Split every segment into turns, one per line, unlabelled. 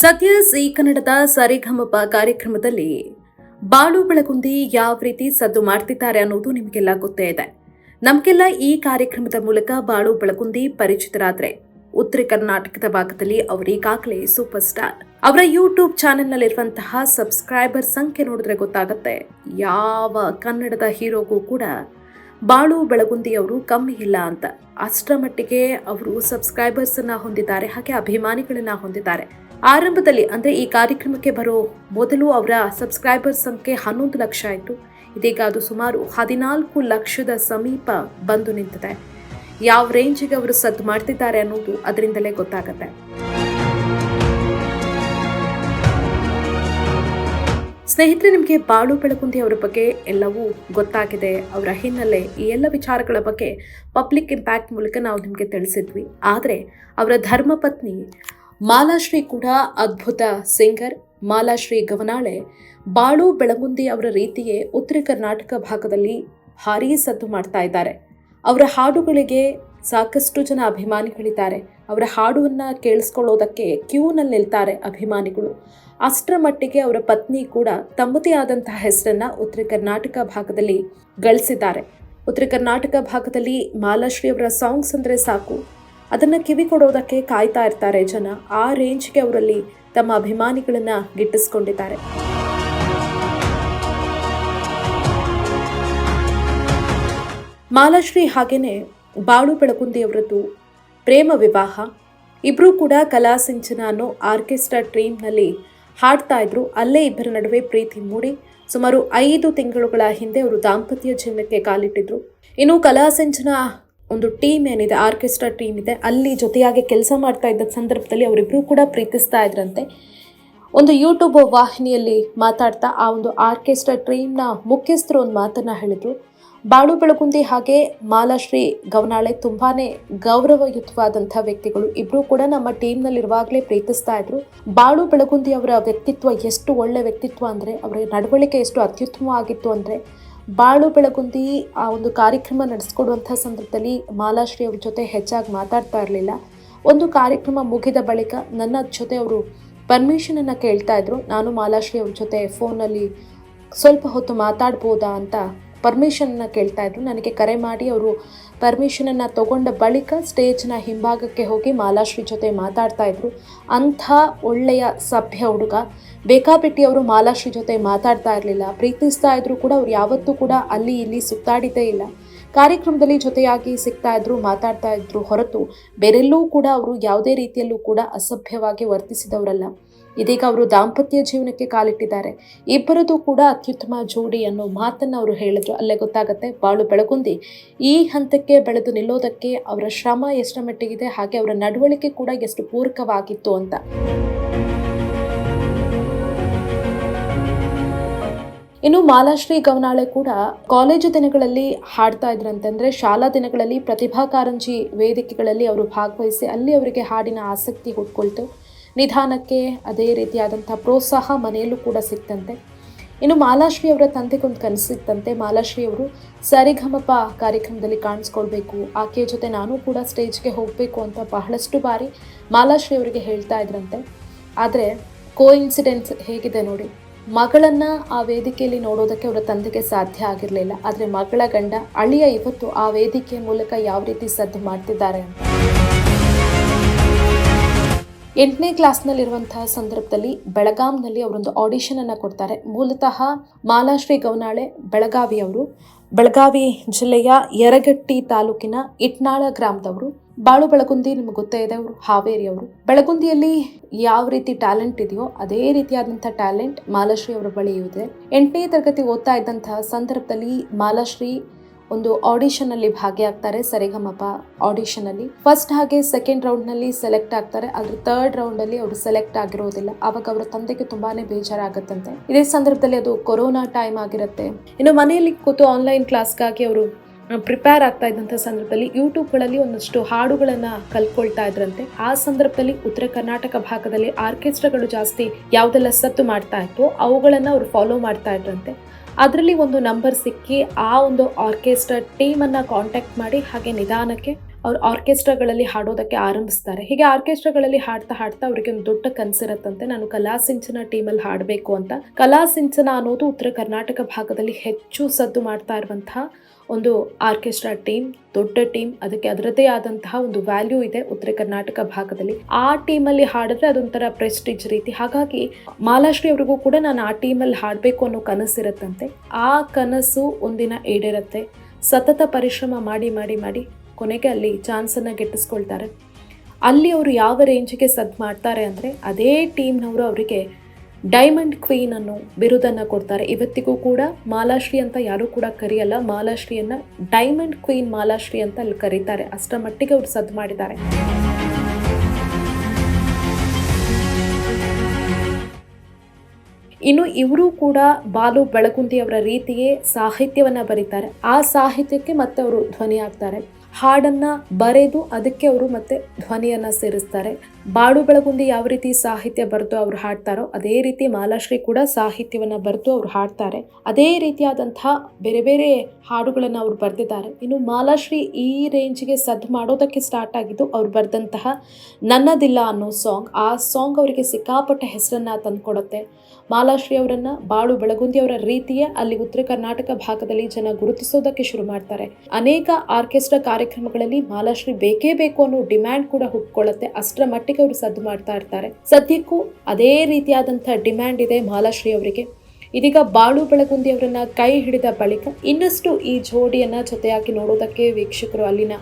ಸದ್ಯ ಈ ಕನ್ನಡದ ಸರಿಗಮಪ ಕಾರ್ಯಕ್ರಮದಲ್ಲಿ ಬಾಳು ಬೆಳಗುಂದಿ ಯಾವ ರೀತಿ ಸದ್ದು ಮಾಡ್ತಿದ್ದಾರೆ ಅನ್ನೋದು ನಿಮಗೆಲ್ಲ ಗೊತ್ತೇ ಇದೆ. ನಮಗೆಲ್ಲ ಈ ಕಾರ್ಯಕ್ರಮದ ಮೂಲಕ ಬಾಳು ಬೆಳಗುಂದಿ ಪರಿಚಿತರಾದ್ರೆ ಉತ್ತರ ಕರ್ನಾಟಕದ ಭಾಗದಲ್ಲಿ ಅವರು ಈಗಾಗಲೇ ಸೂಪರ್ ಸ್ಟಾರ್ ಅವರ ಯೂಟ್ಯೂಬ್ ಚಾನೆಲ್ನಲ್ಲಿರುವಂತಹ ಸಬ್ಸ್ಕ್ರೈಬರ್ ಸಂಖ್ಯೆ ನೋಡಿದ್ರೆ ಗೊತ್ತಾಗುತ್ತೆ. ಯಾವ ಕನ್ನಡದ ಹೀರೋಗೂ ಕೂಡ ಬಾಳು ಬೆಳಗುಂದಿ ಅವರು ಕಮ್ಮಿ ಇಲ್ಲ ಅಂತ. ಅಷ್ಟರ ಮಟ್ಟಿಗೆ ಅವರು ಸಬ್ಸ್ಕ್ರೈಬರ್ಸ್ ಅನ್ನ ಹೊಂದಿದ್ದಾರೆ, ಹಾಗೆ ಅಭಿಮಾನಿಗಳನ್ನ ಹೊಂದಿದ್ದಾರೆ. ಆರಂಭದಲ್ಲಿ ಅಂದರೆ ಈ ಕಾರ್ಯಕ್ರಮಕ್ಕೆ ಬರೋ ಮೊದಲು ಅವರ ಸಬ್ಸ್ಕ್ರೈಬರ್ ಸಂಖ್ಯೆ ಹನ್ನೊಂದು ಲಕ್ಷ ಆಯಿತು. ಇದೀಗ ಅದು ಸುಮಾರು ಹದಿನಾಲ್ಕು ಲಕ್ಷದ ಸಮೀಪ ಬಂದು ನಿಂತಿದೆ. ಯಾವ ರೇಂಜಿಗೆ ಅವರು ಸದ್ದು ಮಾಡ್ತಿದ್ದಾರೆ ಅನ್ನೋದು ಅದರಿಂದಲೇ ಗೊತ್ತಾಗತ್ತೆ. ಸ್ನೇಹಿತರೆ, ನಿಮಗೆ ಬಾಳು ಬೆಳಕುಂದಿ ಅವರ ಬಗ್ಗೆ ಎಲ್ಲವೂ ಗೊತ್ತಾಗಿದೆ. ಅವರ ಹಿನ್ನೆಲೆ ಈ ಎಲ್ಲ ವಿಚಾರಗಳ ಬಗ್ಗೆ ಪಬ್ಲಿಕ್ ಇಂಪ್ಯಾಕ್ಟ್ ಮೂಲಕ ನಾವು ನಿಮಗೆ ತಿಳಿಸಿದ್ವಿ. ಆದರೆ, ಅವರ ಧರ್ಮಪತ್ನಿ ಮಾಲಾಶ್ರೀ ಕೂಡ ಅದ್ಭುತ ಸಿಂಗರ್. ಮಾಲಾಶ್ರೀ ಗವನಾಳೆ ಬಾಳು ಬೆಳಗುಂದಿ ಅವರ ರೀತಿಯೇ ಉತ್ತರ ಕರ್ನಾಟಕ ಭಾಗದಲ್ಲಿ ಭಾರೀ ಸದ್ದು ಮಾಡ್ತಾ ಇದ್ದಾರೆ. ಅವರ ಹಾಡುಗಳಿಗೆ ಸಾಕಷ್ಟು ಜನ ಅಭಿಮಾನಿಗಳಿದ್ದಾರೆ. ಅವರ ಹಾಡುವನ್ನು ಕೇಳಿಸ್ಕೊಳ್ಳೋದಕ್ಕೆ ಕ್ಯೂನಲ್ಲಿ ನಿಲ್ತಾರೆ ಅಭಿಮಾನಿಗಳು. ಅಷ್ಟರ ಮಟ್ಟಿಗೆ ಅವರ ಪತ್ನಿ ಕೂಡ ತಮ್ಮದೇ ಆದಂತಹ ಹೆಸರನ್ನು ಉತ್ತರ ಕರ್ನಾಟಕ ಭಾಗದಲ್ಲಿ ಗಳಿಸಿದ್ದಾರೆ. ಉತ್ತರ ಕರ್ನಾಟಕ ಭಾಗದಲ್ಲಿ ಮಾಲಾಶ್ರೀ ಅವರ ಸಾಂಗ್ಸ್ ಅಂದರೆ ಸಾಕು. ಅದನ್ನು ಕಿವಿ ಕೊಡೋದಕ್ಕೆ ಕಾಯ್ತಾ ಇರ್ತಾರೆ ಜನ. ಆ ರೇಂಜ್ಗೆ ಅವರಲ್ಲಿ ತಮ್ಮ ಅಭಿಮಾನಿಗಳನ್ನ ಗಿಟ್ಟಿಸ್ಕೊಂಡಿದ್ದಾರೆ. ಮಾಲಾಶ್ರೀ ಹಾಗೇನೆ ಬಾಳು ಬೆಳಗುಂದಿ ಅವರದ್ದು ಪ್ರೇಮ ವಿವಾಹ. ಇಬ್ಬರೂ ಕೂಡ ಕಲಾ ಸಿಂಚನ ಅನ್ನೋ ಆರ್ಕೆಸ್ಟ್ರಾ ಟ್ರೀಮ್ನಲ್ಲಿ ಹಾಡ್ತಾ ಇದ್ರು. ಅಲ್ಲೇ ಇಬ್ಬರ ನಡುವೆ ಪ್ರೀತಿ ಮೂಡಿ. ಸುಮಾರು ಐದು ತಿಂಗಳುಗಳ ಹಿಂದೆ ಅವರು ದಾಂಪತ್ಯ ಜೀವನಕ್ಕೆ ಕಾಲಿಟ್ಟಿದ್ರು. ಇನ್ನು ಕಲಾ ಸಿಂಚನ ಒಂದು ಟೀಮ್ ಏನಿದೆ, ಆರ್ಕೆಸ್ಟ್ರಾ ಟೀಮ್ ಇದೆ, ಅಲ್ಲಿ ಜೊತೆಯಾಗಿ ಕೆಲಸ ಮಾಡ್ತಾ ಇದ್ದ ಸಂದರ್ಭದಲ್ಲಿ ಅವರಿಬ್ಬರು ಕೂಡ ಪ್ರೀತಿಸ್ತಾ ಇದ್ರಂತೆ. ಒಂದು ಯೂಟ್ಯೂಬ್ ವಾಹಿನಿಯಲ್ಲಿ ಮಾತಾಡ್ತಾ ಆ ಒಂದು ಆರ್ಕೆಸ್ಟ್ರಾ ಟೀಮ್ನ ಮುಖ್ಯಸ್ಥರು ಒಂದು ಮಾತನ್ನು ಹೇಳಿದರು. ಬಾಳು ಬೆಳಗುಂದಿ ಹಾಗೆ ಮಾಲಾಶ್ರೀ ಗವನಾಳೆ ತುಂಬಾ ಗೌರವಯುತವಾದಂಥ ವ್ಯಕ್ತಿಗಳು. ಇಬ್ಬರೂ ಕೂಡ ನಮ್ಮ ಟೀಮ್ನಲ್ಲಿರುವಾಗಲೇ ಪ್ರೀತಿಸ್ತಾ ಇದ್ರು. ಬಾಳು ಬೆಳಗುಂದಿ ಅವರ ವ್ಯಕ್ತಿತ್ವ ಎಷ್ಟು ಒಳ್ಳೆ ವ್ಯಕ್ತಿತ್ವ ಅಂದರೆ, ಅವರ ನಡವಳಿಕೆ ಎಷ್ಟು ಅತ್ಯುತ್ತಮವಾಗಿತ್ತು ಅಂದರೆ ಬಾಳು ಬೆಳಗುಂದಿ ಆ ಒಂದು ಕಾರ್ಯಕ್ರಮ ನಡೆಸ್ಕೊಡುವಂಥ ಸಂದರ್ಭದಲ್ಲಿ ಮಾಲಾಶ್ರೀ ಅವ್ರ ಜೊತೆ ಹೆಚ್ಚಾಗಿ ಮಾತಾಡ್ತಾ ಇರಲಿಲ್ಲ. ಒಂದು ಕಾರ್ಯಕ್ರಮ ಮುಗಿದ ಬಳಿಕ ನನ್ನ ಜೊತೆ ಅವರು ಪರ್ಮಿಷನನ್ನು ಕೇಳ್ತಾ ಇದ್ರು. ನಾನು ಮಾಲಾಶ್ರೀ ಅವ್ರ ಜೊತೆ ಫೋನಲ್ಲಿ ಸ್ವಲ್ಪ ಹೊತ್ತು ಮಾತಾಡ್ಬೋದಾ ಅಂತ ಪರ್ಮಿಷನ್ನ ಕೇಳ್ತಾ ಇದ್ರು. ನನಗೆ ಕರೆ ಮಾಡಿ ಅವರು ಪರ್ಮಿಷನನ್ನು ತಗೊಂಡ ಬಳಿಕ ಸ್ಟೇಜ್ನ ಹಿಂಭಾಗಕ್ಕೆ ಹೋಗಿ ಮಾಲಾಶ್ರೀ ಜೊತೆ ಮಾತಾಡ್ತಾ ಇದ್ರು. ಅಂಥ ಒಳ್ಳೆಯ ಸಭ್ಯ ಹುಡುಗ. ಬೇಕಾಬಿಟ್ಟಿ ಅವರು ಮಾಲಾಶ್ರೀ ಜೊತೆ ಮಾತಾಡ್ತಾ ಇರಲಿಲ್ಲ. ಪ್ರೀತಿಸ್ತಾ ಇದ್ರು ಕೂಡ ಅವ್ರು ಯಾವತ್ತೂ ಕೂಡ ಅಲ್ಲಿ ಇಲ್ಲಿ ಸುತ್ತಾಡಿದ್ದೇ ಇಲ್ಲ. ಕಾರ್ಯಕ್ರಮದಲ್ಲಿ ಜೊತೆಯಾಗಿ ಸಿಗ್ತಾ ಇದ್ರು, ಮಾತಾಡ್ತಾ ಇದ್ರು ಹೊರತು ಬೇರೆಲ್ಲೂ ಕೂಡ ಅವರು ಯಾವುದೇ ರೀತಿಯಲ್ಲೂ ಕೂಡ ಅಸಭ್ಯವಾಗಿ ವರ್ತಿಸಿದವರಲ್ಲ. ಇದೀಗ ಅವರು ದಾಂಪತ್ಯ ಜೀವನಕ್ಕೆ ಕಾಲಿಟ್ಟಿದ್ದಾರೆ. ಇಬ್ಬರದು ಕೂಡ ಅತ್ಯುತ್ತಮ ಜೋಡಿ ಅನ್ನೋ ಮಾತನ್ನು ಅವರು ಹೇಳಿದ್ರು. ಅಲ್ಲೇ ಗೊತ್ತಾಗುತ್ತೆ, ಬಾಳು ಬೆಳಗುಂದಿ. ಈ ಹಂತಕ್ಕೆ ಬೆಳೆದು ನಿಲ್ಲೋದಕ್ಕೆ ಅವರ ಶ್ರಮ ಎಷ್ಟರ ಮಟ್ಟಿಗಿದೆ, ಹಾಗೆ ಅವರ ನಡವಳಿಕೆ ಕೂಡ ಎಷ್ಟು ಪೂರಕವಾಗಿತ್ತು ಅಂತ. ಇನ್ನು ಮಾಲಾಶ್ರೀ ಗವನಾಳೆ ಕೂಡ ಕಾಲೇಜು ದಿನಗಳಲ್ಲಿ ಹಾಡ್ತಾ ಇದ್ರಂತಂದ್ರೆ ಶಾಲಾ ದಿನಗಳಲ್ಲಿ ಪ್ರತಿಭಾ ಕಾರಂಜಿ ವೇದಿಕೆಗಳಲ್ಲಿ ಅವರು ಭಾಗವಹಿಸಿ ಅಲ್ಲಿ ಅವರಿಗೆ ಹಾಡಿನ ಆಸಕ್ತಿ ಹುಟ್ಕೊಳ್ತು. ನಿಧಾನಕ್ಕೆ ಅದೇ ರೀತಿಯಾದಂಥ ಪ್ರೋತ್ಸಾಹ ಮನೆಯಲ್ಲೂ ಕೂಡ ಸಿಕ್ತಂತೆ. ಇನ್ನು ಮಾಲಾಶ್ರೀ ಅವರ ತಂದೆಗೊಂದು ಕನಸಿತ್ತಂತೆ. ಮಾಲಾಶ್ರೀ ಅವರು ಸರಿಗಮಪ ಕಾರ್ಯಕ್ರಮದಲ್ಲಿ ಕಾಣಿಸ್ಕೊಳ್ಬೇಕು. ಆಕೆಯ ಜೊತೆ ನಾನು ಕೂಡ ಸ್ಟೇಜ್ಗೆ ಹೋಗಬೇಕು ಅಂತ ಬಹಳಷ್ಟು ಬಾರಿ ಮಾಲಾಶ್ರೀ ಅವರಿಗೆ ಹೇಳ್ತಾ ಇದ್ರಂತೆ. ಆದರೆ ಕೋ ಇನ್ಸಿಡೆನ್ಸ್ ಹೇಗಿದೆ ನೋಡಿ. ಮಗಳನ್ನು ಆ ವೇದಿಕೆಯಲ್ಲಿ ನೋಡೋದಕ್ಕೆ ಅವರ ತಂದೆಗೆ ಸಾಧ್ಯ ಆಗಿರಲಿಲ್ಲ. ಆದರೆ ಮಗಳ ಗಂಡ ಅಳಿಯ ಇವತ್ತು ಆ ವೇದಿಕೆಯ ಮೂಲಕ ಯಾವ ರೀತಿ ಸದ್ದು ಮಾಡ್ತಿದ್ದಾರೆ ಅಂತ. ಎಂಟನೇ ಕ್ಲಾಸ್ನಲ್ಲಿರುವಂತಹ ಸಂದರ್ಭದಲ್ಲಿ ಬೆಳಗಾಂನಲ್ಲಿ ಅವರೊಂದು ಆಡಿಷನ್ ಅನ್ನು ಕೊಡ್ತಾರೆ. ಮೂಲತಃ ಮಾಲಾಶ್ರೀ ಬೆಳಗಾವಿ ಅವರು. ಬೆಳಗಾವಿ ಜಿಲ್ಲೆಯ ಯರಗಟ್ಟಿ ತಾಲೂಕಿನ ಇಟ್ನಾಳ ಗ್ರಾಮದವರು. ಬಾಳು ಬೆಳಗುಂದಿ ನಿಮ್ಗೆ ಗೊತ್ತೇ ಇದೆ ಅವರು ಹಾವೇರಿಯವರು ಬೆಳಗುಂದಿಯಲ್ಲಿ ಯಾವ ರೀತಿ ಟ್ಯಾಲೆಂಟ್ ಇದೆಯೋ ಅದೇ ರೀತಿಯಾದಂಥ ಟ್ಯಾಲೆಂಟ್ ಮಾಲಾಶ್ರೀ ಅವರ ಬಳಿ ಇದೆ. ಎಂಟನೇ ತರಗತಿ ಓದ್ತಾ ಇದ್ದಂತಹ ಸಂದರ್ಭದಲ್ಲಿ ಮಾಲಾಶ್ರೀ ಒಂದು ಆಡಿಷನ್ ಅಲ್ಲಿ ಭಾಗಿಯಾಗ್ತಾರೆ ಸರಿಗಮಪ ಆಡಿಷನ್ ಅಲ್ಲಿ. ಫಸ್ಟ್ ಹಾಗೆ ಸೆಕೆಂಡ್ ರೌಂಡ್ನಲ್ಲಿ ಸೆಲೆಕ್ಟ್ ಆಗ್ತಾರೆ. ಆದ್ರೆ ರೌಂಡ್ ಅಲ್ಲಿ ಅವರು ಸೆಲೆಕ್ಟ್ ಆಗಿರೋದಿಲ್ಲ. ಅವಾಗ ಅವರ ತಂದೆಗೆ ತುಂಬಾನೇ ಬೇಜಾರಾಗುತ್ತಂತೆ. ಇದೇ ಸಂದರ್ಭದಲ್ಲಿ ಅದು ಕೊರೋನಾ ಟೈಮ್ ಆಗಿರುತ್ತೆ. ಇನ್ನು ಮನೆಯಲ್ಲಿ ಕೂತು ಆನ್ಲೈನ್ ಕ್ಲಾಸ್ಗಾಗಿ ಅವರು ಪ್ರಿಪೇರ್ ಆಗ್ತಾ ಇದ್ದಂಥ ಸಂದರ್ಭದಲ್ಲಿ ಯೂಟ್ಯೂಬ್ಗಳಲ್ಲಿ ಒಂದಷ್ಟು ಹಾಡುಗಳನ್ನು ಕಲ್ತ್ಕೊಳ್ತಾ ಇದ್ರಂತೆ. ಆ ಸಂದರ್ಭದಲ್ಲಿ ಉತ್ತರ ಕರ್ನಾಟಕ ಭಾಗದಲ್ಲಿ ಆರ್ಕೆಸ್ಟ್ರಾಗಳು ಜಾಸ್ತಿ ಯಾವುದೆಲ್ಲ ಸತ್ತು ಮಾಡ್ತಾ ಇತ್ತು ಅವುಗಳನ್ನು ಅವರು ಫಾಲೋ ಮಾಡ್ತಾ ಇದ್ರಂತೆ. ಅದರಲ್ಲಿ ಒಂದು ನಂಬರ್ ಸಿಕ್ಕಿ ಆ ಒಂದು ಆರ್ಕೆಸ್ಟ್ರಾ ಟೀಮನ್ನು ಕಾಂಟ್ಯಾಕ್ಟ್ ಮಾಡಿ ಹಾಗೆ ನಿಧಾನಕ್ಕೆ ಅವ್ರು ಆರ್ಕೆಸ್ಟ್ರಾಗಳಲ್ಲಿ ಹಾಡೋದಕ್ಕೆ ಆರಂಭಿಸ್ತಾರೆ. ಹೀಗೆ ಆರ್ಕೆಸ್ಟ್ರಾಗಳಲ್ಲಿ ಹಾಡ್ತಾ ಹಾಡ್ತಾ ಅವರಿಗೆ ಒಂದು ದೊಡ್ಡ ಕನಸಿರತ್ತಂತೆ ನಾನು ಕಲಾ ಸಿಂಚನ ಟೀಮಲ್ಲಿ ಹಾಡಬೇಕು ಅಂತ. ಕಲಾ ಸಿಂಚನ ಅನ್ನೋದು ಉತ್ತರ ಕರ್ನಾಟಕ ಭಾಗದಲ್ಲಿ ಹೆಚ್ಚು ಸದ್ದು ಮಾಡ್ತಾ ಇರುವಂತಹ ಒಂದು ಆರ್ಕೆಸ್ಟ್ರಾ ಟೀಮ್, ದೊಡ್ಡ ಟೀಮ್. ಅದಕ್ಕೆ ಅದರದ್ದೇ ಆದಂತಹ ಒಂದು ವ್ಯಾಲ್ಯೂ ಇದೆ ಉತ್ತರ ಕರ್ನಾಟಕ ಭಾಗದಲ್ಲಿ. ಆ ಟೀಮಲ್ಲಿ ಹಾಡಿದ್ರೆ ಅದೊಂಥರ ಪ್ರೆಸ್ಟೀಜ್ ರೀತಿ. ಹಾಗಾಗಿ ಮಾಲಾಶ್ರೀ ಅವರಿಗೂ ಕೂಡ ನಾನು ಆ ಟೀಮಲ್ಲಿ ಹಾಡಬೇಕು ಅನ್ನೋ ಕನಸಿರುತ್ತಂತೆ ಆ ಕನಸು ಒಂದಿನ ಈಡೇರತ್ತೆ. ಸತತ ಪರಿಶ್ರಮ ಮಾಡಿ ಮಾಡಿ ಮಾಡಿ ಕೊನೆಗೆ ಅಲ್ಲಿ ಚಾನ್ಸನ್ನು ಗಿಟ್ಟಿಸ್ಕೊಳ್ತಾರೆ. ಅಲ್ಲಿ ಅವರು ಯಾವ ರೇಂಜಿಗೆ ಸದ್ ಮಾಡ್ತಾರೆ ಅಂದರೆ ಅದೇ ಟೀಮ್ನವರು ಅವರಿಗೆ ಡೈಮಂಡ್ ಕ್ವೀನ್ ಅನ್ನು ಬಿರುದನ್ನು ಕೊಡ್ತಾರೆ. ಇವತ್ತಿಗೂ ಕೂಡ ಮಾಲಾಶ್ರೀ ಅಂತ ಯಾರೂ ಕೂಡ ಕರೆಯಲ್ಲ. ಮಾಲಾಶ್ರೀಯನ್ನು ಡೈಮಂಡ್ ಕ್ವೀನ್ ಮಾಲಾಶ್ರೀ ಅಂತ ಅಲ್ಲಿ ಕರೀತಾರೆ. ಅಷ್ಟರ ಮಟ್ಟಿಗೆ ಅವರು ಸದ್ದು ಮಾಡಿದ್ದಾರೆ. ಇನ್ನು ಇವರು ಕೂಡ ಬಾಲು ಬೆಳಗುಂದಿ ಅವರ ರೀತಿಯೇ ಸಾಹಿತ್ಯವನ್ನು ಬರೀತಾರೆ. ಆ ಸಾಹಿತ್ಯಕ್ಕೆ ಮತ್ತೆ ಅವರು ಧ್ವನಿ ಆಗ್ತಾರೆ ಹಾಡನ್ನ ಬರೆದು ಅದಕ್ಕೆ ಅವರು ಮತ್ತೆ ಧ್ವನಿಯನ್ನ ಸೇರಿಸ್ತಾರೆ. ಬಾಡು ಬೆಳಗುಂದಿ ಯಾವ ರೀತಿ ಸಾಹಿತ್ಯ ಬರೆದು ಅವ್ರು ಹಾಡ್ತಾರೋ ಅದೇ ರೀತಿ ಮಾಲಾಶ್ರೀ ಕೂಡ ಸಾಹಿತ್ಯವನ್ನ ಬರೆದು ಅವ್ರು ಹಾಡ್ತಾರೆ. ಅದೇ ರೀತಿಯಾದಂತಹ ಬೇರೆ ಬೇರೆ ಹಾಡುಗಳನ್ನು ಅವ್ರು ಬರೆದಿದ್ದಾರೆ. ಇನ್ನು ಮಾಲಾಶ್ರೀ ಈ ರೇಂಜ್ಗೆ ಸದ್ ಮಾಡೋದಕ್ಕೆ ಸ್ಟಾರ್ಟ್ ಆಗಿದ್ದು ಅವ್ರು ಬರೆದಂತಹ ನನ್ನದಿಲ್ಲ ಅನ್ನೋ ಸಾಂಗ್. ಆ ಸಾಂಗ್ ಅವರಿಗೆ ಸಿಕ್ಕಾಪಟ್ಟೆ ಹೆಸರನ್ನ ತಂದ್ಕೊಡುತ್ತೆ. ಮಾಲಾಶ್ರೀ ಅವರನ್ನ ಬಾಳು ಬೆಳಗುಂದಿ ಅವರ ರೀತಿಯೇ ಅಲ್ಲಿ ಉತ್ತರ ಕರ್ನಾಟಕ ಭಾಗದಲ್ಲಿ ಜನ ಗುರುತಿಸೋದಕ್ಕೆ ಶುರು ಮಾಡ್ತಾರೆ. ಅನೇಕ ಆರ್ಕೆಸ್ಟ್ರಾ ಕಾರ್ಯಕ್ರಮಗಳಲ್ಲಿ ಮಾಲಾಶ್ರೀ ಬೇಕೇ ಬೇಕು ಅನ್ನೋ ಡಿಮ್ಯಾಂಡ್ ಕೂಡ ಹುಟ್ಕೊಳ್ಳುತ್ತೆ. ಅಷ್ಟರ ಮಟ್ಟಿಗೆ ಅವರು ಸದ್ದು ಮಾಡ್ತಾ ಇರ್ತಾರೆ. ಸದ್ಯಕ್ಕೂ ಅದೇ ರೀತಿಯಾದಂತಹ ಡಿಮ್ಯಾಂಡ್ ಇದೆ ಮಾಲಾಶ್ರೀ ಅವರಿಗೆ. ಇದೀಗ ಬಾಳು ಬೆಳಗುಂದಿ ಅವರನ್ನ ಕೈ ಹಿಡಿದ ಬಳಿಕ ಇನ್ನಷ್ಟು ಈ ಜೋಡಿಯನ್ನ ಜೊತೆಯಾಗಿ ನೋಡೋದಕ್ಕೆ ವೀಕ್ಷಕರು ಅಲ್ಲಿನ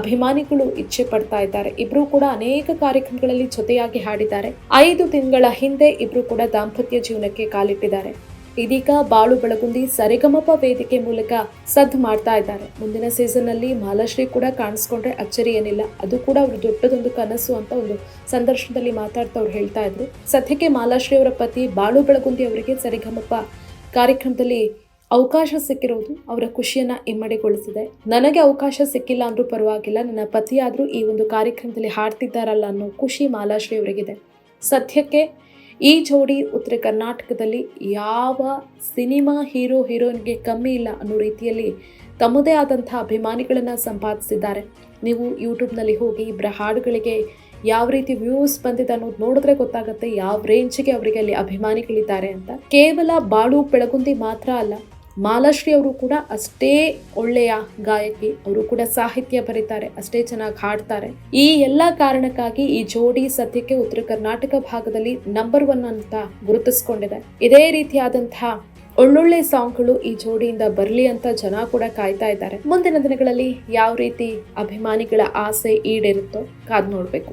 ಅಭಿಮಾನಿಗಳು ಇಚ್ಛೆ ಪಡ್ತಾ ಇದ್ದಾರೆ. ಇಬ್ರು ಕೂಡ ಅನೇಕ ಕಾರ್ಯಕ್ರಮಗಳಲ್ಲಿ ಜೊತೆಯಾಗಿ ಹಾಡಿದ್ದಾರೆ. ಐದು ತಿಂಗಳ ಹಿಂದೆ ಇಬ್ರು ಕೂಡ ದಾಂಪತ್ಯ ಜೀವನಕ್ಕೆ ಕಾಲಿಟ್ಟಿದ್ದಾರೆ. ಇದೀಗ ಬಾಳು ಬೆಳಗುಂದಿ ಸರಿಗಮಪ ವೇದಿಕೆ ಮೂಲಕ ಸದ್ ಮಾಡ್ತಾ ಇದ್ದಾರೆ. ಮುಂದಿನ ಸೀಸನ್ ಅಲ್ಲಿ ಮಾಲಾಶ್ರೀ ಕೂಡ ಕಾಣಿಸ್ಕೊಂಡ್ರೆ ಅಚ್ಚರಿ ಏನಿಲ್ಲ. ಅದು ಕೂಡ ಅವರು ದೊಡ್ಡದೊಂದು ಕನಸು ಅಂತ ಒಂದು ಸಂದರ್ಶನದಲ್ಲಿ ಮಾತಾಡ್ತಾ ಅವ್ರು ಹೇಳ್ತಾ ಇದ್ರು. ಸದ್ಯಕ್ಕೆ ಮಾಲಾಶ್ರೀ ಅವರ ಪತಿ ಬಾಳು ಬೆಳಗುಂದಿ ಅವರಿಗೆ ಸರಿಗಮಪ ಕಾರ್ಯಕ್ರಮದಲ್ಲಿ ಅವಕಾಶ ಸಿಕ್ಕಿರೋದು ಅವರ ಖುಷಿಯನ್ನ ಇಮ್ಮಡಿಗೊಳಿಸಿದೆ ನನಗೆ ಅವಕಾಶ ಸಿಕ್ಕಿಲ್ಲ ಅಂದ್ರೂ ಪರವಾಗಿಲ್ಲ. ನನ್ನ ಪತಿಯಾದರೂ ಈ ಒಂದು ಕಾರ್ಯಕ್ರಮದಲ್ಲಿ ಹಾಡ್ತಿದ್ದಾರಲ್ಲ ಅನ್ನೋ ಖುಷಿ ಮಾಲಾಶ್ರೀ ಅವರಿಗಿದೆ. ಸದ್ಯಕ್ಕೆ ಈ ಜೋಡಿ ಉತ್ತರ ಕರ್ನಾಟಕದಲ್ಲಿ ಯಾವ ಸಿನಿಮಾ ಹೀರೋ, ಹೀರೋಯಿನ್ಗೆ ಕಮ್ಮಿ ಇಲ್ಲ ಅನ್ನೋ ರೀತಿಯಲ್ಲಿ ತಮ್ಮದೇ ಆದಂಥ ಅಭಿಮಾನಿಗಳನ್ನು ಸಂಪಾದಿಸಿದ್ದಾರೆ. ನೀವು ಯೂಟ್ಯೂಬ್ನಲ್ಲಿ ಹೋಗಿ ಇಬ್ಬರ ಹಾಡುಗಳಿಗೆ ಯಾವ ರೀತಿ ವ್ಯೂಸ್ ಬಂದಿದೆ ಅನ್ನೋದು ನೋಡಿದ್ರೆ ಗೊತ್ತಾಗುತ್ತೆ ಯಾವ ರೇಂಜ್ಗೆ ಅವರಿಗೆ ಅಲ್ಲಿ ಅಭಿಮಾನಿಗಳಿದ್ದಾರೆ ಅಂತ. ಕೇವಲ ಬಾಳು, ಬೆಳಗುಂದಿ ಮಾತ್ರ ಅಲ್ಲ ಮಾಲಾಶ್ರೀ ಅವರು ಕೂಡ ಅಷ್ಟೇ ಒಳ್ಳೆಯ ಗಾಯಕಿ, ಅವರು ಕೂಡ ಸಾಹಿತ್ಯ ಬರೀತಾರೆ, ಅಷ್ಟೇ ಚೆನ್ನಾಗಿ ಹಾಡ್ತಾರೆ. ಈ ಎಲ್ಲ ಕಾರಣಕ್ಕಾಗಿ ಈ ಜೋಡಿ ಸದ್ಯಕ್ಕೆ ಉತ್ತರ ಕರ್ನಾಟಕ ಭಾಗದಲ್ಲಿ ನಂಬರ್ ಒನ್ ಅಂತ ಗುರುತಿಸ್ಕೊಂಡಿದೆ. ಇದೇ ರೀತಿಯಾದಂತಹ ಒಳ್ಳೊಳ್ಳೆ ಸಾಂಗ್ಗಳು ಈ ಜೋಡಿಯಿಂದ ಬರಲಿ ಅಂತ ಜನ ಕೂಡ ಕಾಯ್ತಾ ಇದ್ದಾರೆ. ಮುಂದಿನ ದಿನಗಳಲ್ಲಿ ಯಾವ ರೀತಿ ಅಭಿಮಾನಿಗಳ ಆಸೆ ಈಡೇರುತ್ತೋ ಕಾದ್ ನೋಡ್ಬೇಕು.